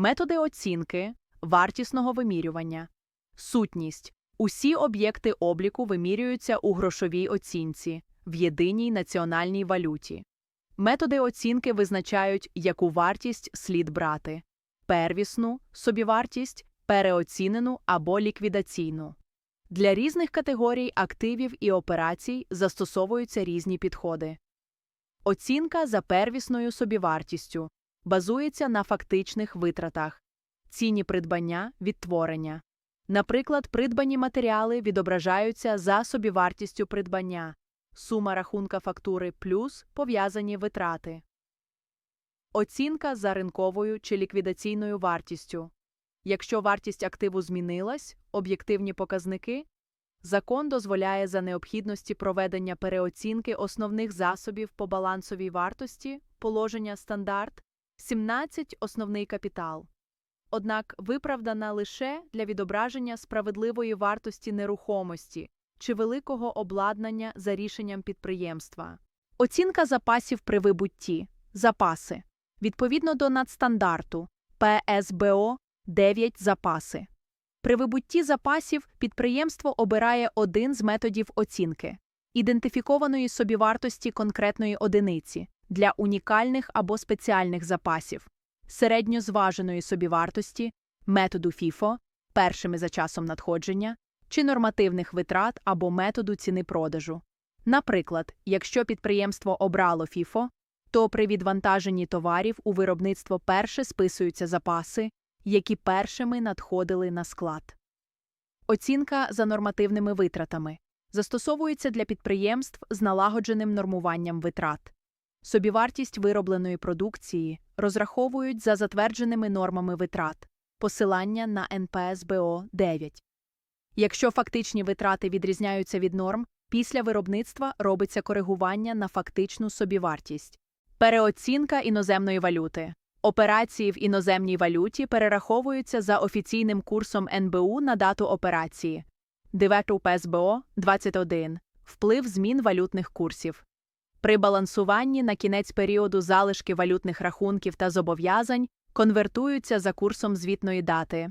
Методи оцінки, вартісного вимірювання. Сутність. Усі об'єкти обліку вимірюються у грошовій оцінці, в єдиній національній валюті. Методи оцінки визначають, яку вартість слід брати первісну, собівартість, переоцінену або ліквідаційну. Для різних категорій активів і операцій застосовуються різні підходи. Оцінка за первісною собівартістю базується на фактичних витратах, ціні придбання, відтворення. Наприклад, придбані матеріали відображаються за собівартістю придбання, сума рахунка фактури плюс пов'язані витрати. Оцінка за ринковою чи ліквідаційною вартістю. Якщо вартість активу змінилась, об'єктивні показники, закон дозволяє за необхідності проведення переоцінки основних засобів по балансовій вартості, положення стандарт, 17 основний капітал. Однак виправдана лише для відображення справедливої вартості нерухомості чи великого обладнання за рішенням підприємства. Оцінка запасів при вибутті. Запаси. Відповідно до надстандарту ПСБО 9 запаси. При вибутті запасів підприємство обирає один з методів оцінки ідентифікованої собівартості конкретної одиниці для унікальних або спеціальних запасів, середньозваженої собівартості, методу ФІФО, першими за часом надходження, чи нормативних витрат або методу ціни продажу. Наприклад, якщо підприємство обрало ФІФО, то при відвантаженні товарів у виробництво перше списуються запаси, які першими надходили на склад. Оцінка за нормативними витратами застосовується для підприємств з налагодженим нормуванням витрат. Собівартість виробленої продукції розраховують за затвердженими нормами витрат, посилання на НПСБО 9. Якщо фактичні витрати відрізняються від норм, після виробництва робиться коригування на фактичну собівартість. Переоцінка іноземної валюти. Операції в іноземній валюті перераховуються за офіційним курсом НБУ на дату операції. Дивекту ПСБО 21. Вплив змін валютних курсів. При балансуванні на кінець періоду залишки валютних рахунків та зобов'язань конвертуються за курсом звітної дати.